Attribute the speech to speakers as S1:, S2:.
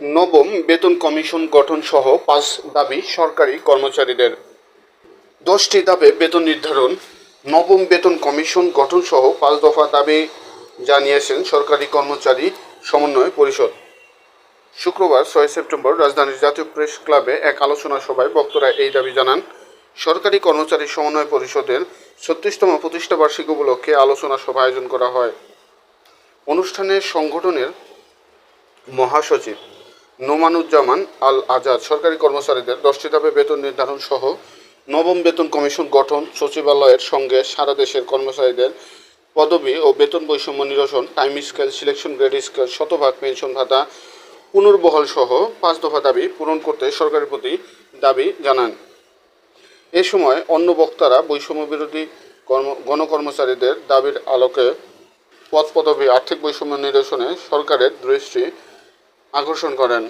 S1: নবম বেতন কমিশন গঠন সহ পাঁচ দাবি সরকারি কর্মচারীদের। দশটি ধাপে বেতন নির্ধারণ, নবম বেতন কমিশন গঠন সহ পাঁচ দফা দাবি জানিয়েছেন সরকারি কর্মচারী সমন্বয় পরিষদ। শুক্রবার ছয় সেপ্টেম্বর রাজধানীর জাতীয় প্রেস ক্লাবে এক আলোচনা সভায় বক্তরা এই দাবি জানান, সরকারি কর্মচারী সমন্বয় পরিষদের ছত্রিশতম প্রতিষ্ঠা বার্ষিকী উপলক্ষে আলোচনা সভা আয়োজন করা হয়। অনুষ্ঠানে সংগঠনের মহাসচিব নোমানুজ্জামান আল আজাদ সরকারি কর্মচারীদের দশটি ধাপে বেতন নির্ধারণ সহ নবম বেতন কমিশন গঠন, সচিবালয়ের সঙ্গে সারা দেশের কর্মচারীদের পদবি ও বেতন বৈষম্য নিরসন, time scale, selection grade scale, শতভাগ পেনশন ভাতা, পুনর্বহাল সহ পাঁচ দফা দাবি পূরণ করতে সরকারের প্রতি দাবি জানান। এ সময় অন্য বক্তারা বৈষম্য বিরোধী কর্ম, গণকর্মচারীদের দাবির আলোকে পদ পদবি আর্থিক বৈষম্য নিরসনে সরকারের দৃষ্টি আকর্ষণ করেন।